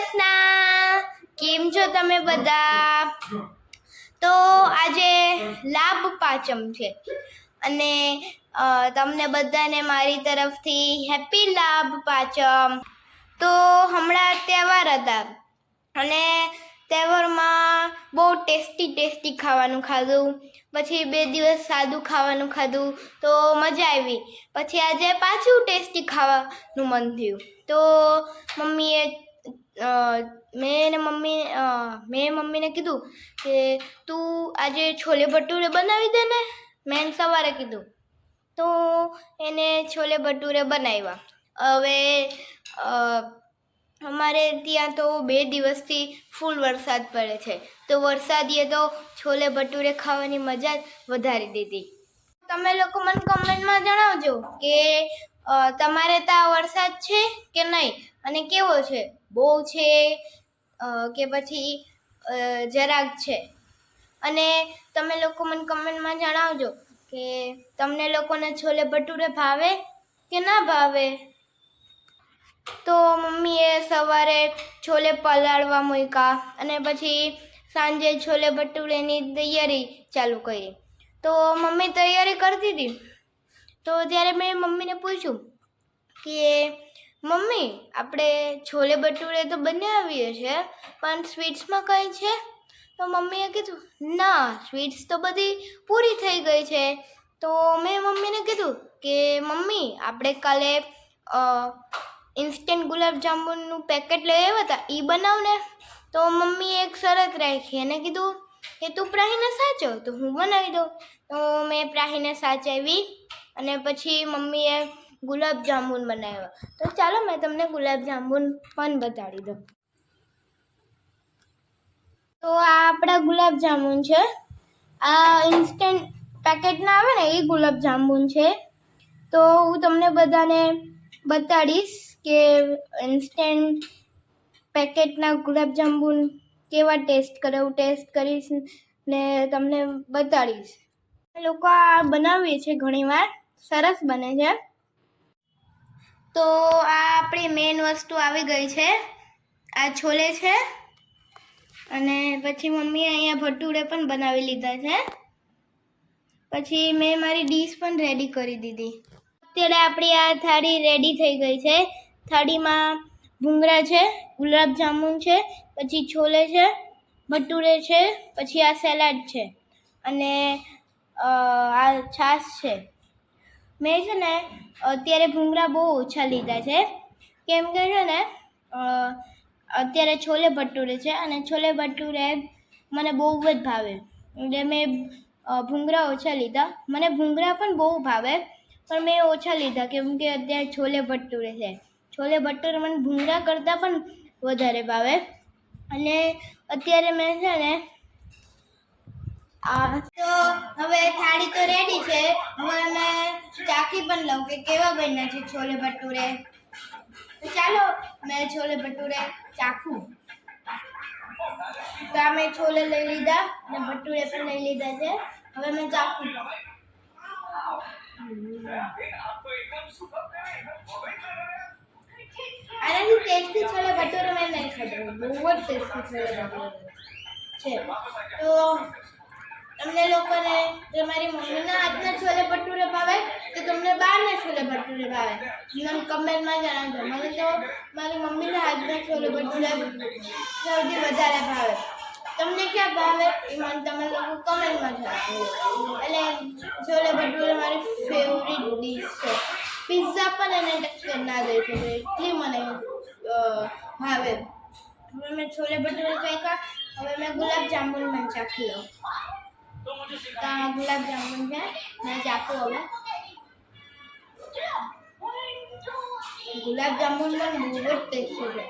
કૃષ્ણ. કેમ છો તમે બધા? તો આજે લાભ પાંચમ છે. અને તમને બધાને મારી તરફથી હેપી લાભ પાંચમ. તો હમણાં તહેવાર હતા. અને તહેવારમાં બહુ ટેસ્ટી ટેસ્ટી ખાવાનું ખાધું. પછી બે દિવસ સાદું ખાવાનું ખાધું. તો મજા આવી. પછી આજે પાછું ટેસ્ટી ખાવાનું મન થયું. તો મમ્મીએ મેં એને મમ્મી મેં મમ્મીને કીધું કે તું આજે છોલે ભટુરે બનાવી દે ને? મેં સવારે કીધું. તો એને છોલે ભટુરે બનાવ્યા. હવે અમારે ત્યાં તો બે દિવસથી ફૂલ વરસાદ પડે છે. તો વરસાદીએ તો છોલે ભટુરે ખાવાની મજા જ વધારી દીધી. તમે લોકો મને કમેન્ટમાં જણાવજો કે તમારે ત્યાં વરસાદ છે કે નહીં? અને કેવો છે? બહુ છે? કે પછી જરાક છે? અને તમે લોકો મને કમેન્ટમાં જણાવજો કે તમને લોકોને છોલે ભટુરે ભાવે કે ના ભાવે? તો મમ્મીએ સવારે છોલે પલાળવા મૂક્યા અને પછી સાંજે છોલે ભટુરેની તૈયારી ચાલુ કરી. તો મમ્મી તૈયારી કરતી હતી? તો ત્યારે મેં મમ્મીને પૂછ્યું કે, મમ્મી, આપણે છોલે ભટુરે તો બનાવીએ છીએ પણ સ્વીટ્સમાં કંઈ છે? તો મમ્મીએ કીધું, ના, સ્વીટ્સ તો બધી પૂરી થઈ ગઈ છે. તો મેં મમ્મીને કીધું કે, મમ્મી, આપણે કાલે ઇન્સ્ટન્ટ ગુલાબ જાંબુનું પેકેટ લઈ આવ્યા હતા એ બનાવને. તો મમ્મીએ એક શરત રાખી એને કીધું કે તું પ્રાહીને સાચવ તો હું બનાવી દઉં. તો મેં પ્રાહીને સાચવી અને પછી મમ્મીએ ગુલાબ જાંબુન બનાવ્યા. તો ચાલો, મેં તમને ગુલાબ જાંબુન પણ બતાડી દઉં. તો આ આપણા ગુલાબ જાંબુન છે. આ ઇન્સ્ટન્ટ પેકેટના આવે ને, એ ગુલાબ જાંબુન છે. તો હું તમને બધાને બતાડીશ કે ઇન્સ્ટન્ટ પેકેટના ગુલાબ જાંબુન કેવા ટેસ્ટ કરે હું ટેસ્ટ કરીશ ને તમને બતાડીશ. લોકો આ બનાવીએ છીએ ઘણીવાર સરસ બને છે. તો આ આપણી મેઇન વસ્તુ આવી ગઈ છે. આ છોલે છે. અને પછી મમ્મીએ અહીંયા ભટુરે પણ બનાવી લીધા છે. પછી મેં મારી ડીશ પણ રેડી કરી દીધી. અત્યારે આપણી આ થાળી રેડી થઈ ગઈ છે. થાળીમાં ભૂંગળા છે, ગુલાબ જાંબુ છે, પછી છોલે છે, ભટુરે છે, પછી આ સેલાડ છે. અને આ છાશ છે. મેં છે ને, અત્યારે ભૂંગળા બહુ ઓછા લીધા છે. કેમ કે છે ને અત્યારે છોલે ભટુરે છે અને છોલે ભટુરે મને બહુ જ ભાવે. એટલે મેં ભૂંગળા ઓછા લીધા. મને ભૂંગળા પણ બહુ ભાવે, પણ મેં ઓછા લીધા. કેમ કે અત્યારે છોલે ભટુરે છે. છોલે ભટુરે મને ભૂંગળા કરતાં પણ વધારે ભાવે. અને અત્યારે મેં છે ને, આ તો હવે થાળી તો રેડી છે. હવે મેં ચાખી પણ લઉં કે કેવા બન્યા છે છોલે ભટુરે. તો ચાલો, મેં છોલે ભટુરે ચાખું. તો આ મેં છોલે લઈ લીધા અને ભટુરે પણ લઈ લીધા છે. હવે મેં ચાખું. આનાથી ટેસ્ટી છોલે ભટુરે મેં નહીં ખાધું. બહુ જ ટેસ્ટી છોલે ભટુરે છે. તો તમને લોકોને તમારી મમ્મીના હાથના છોલે ભટુરે ભાવે તો તમને બહારના છોલે ભટુરે ભાવે, મને કમેન્ટમાં જણાવજો. મને તો મારી મમ્મીના હાથના છોલે ભટુરે સૌથી વધારે ભાવે. તમને ક્યાં ભાવે? એ મને તમે લોકો કમેન્ટમાં જણાવજો. એટલે છોલે ભટુરે મારી ફેવરિટ ડીશ છે. પિઝા પણ એને ટક્કર ના દઈ શકે એટલી મને ભાવે હવે મેં છોલે ભટુરે ચાખ્યા હવે મેં ગુલાબ જાંબુન પણ ચાખી લઉં તો આ ગુલાબ જાંબુન છે મેં ચાખું હવે ગુલાબ જાંબુન પણ બહુ જ ટેસ્ટી છે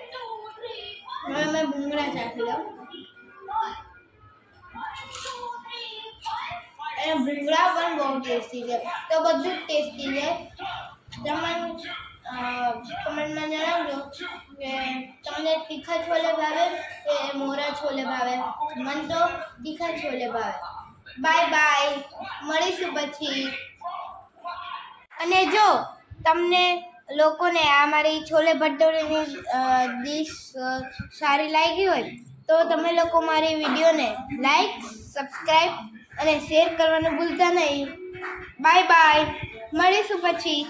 હવે મેં ભૂંગળા ચાખી લઉં અને ભૂંગળા પણ બહુ ટેસ્ટી છે તો બધું જ ટેસ્ટી છે તમે તમને તીખા છોલે ભાવે કે મોરા છોલે ભાવે? મને તો તીખા છોલે ભાવે. બાય બાય મળીશું પછી. અને જો, તમને લોકોને આ મારી છોલે ભટુરેની ડીશ સારી લાગી હોય, તો તમે લોકો મારી વિડીયોને લાઈક સબસ્ક્રાઈબ અને શેર કરવાનું ભૂલતા નહીં. બાય બાય મળીશું પછી.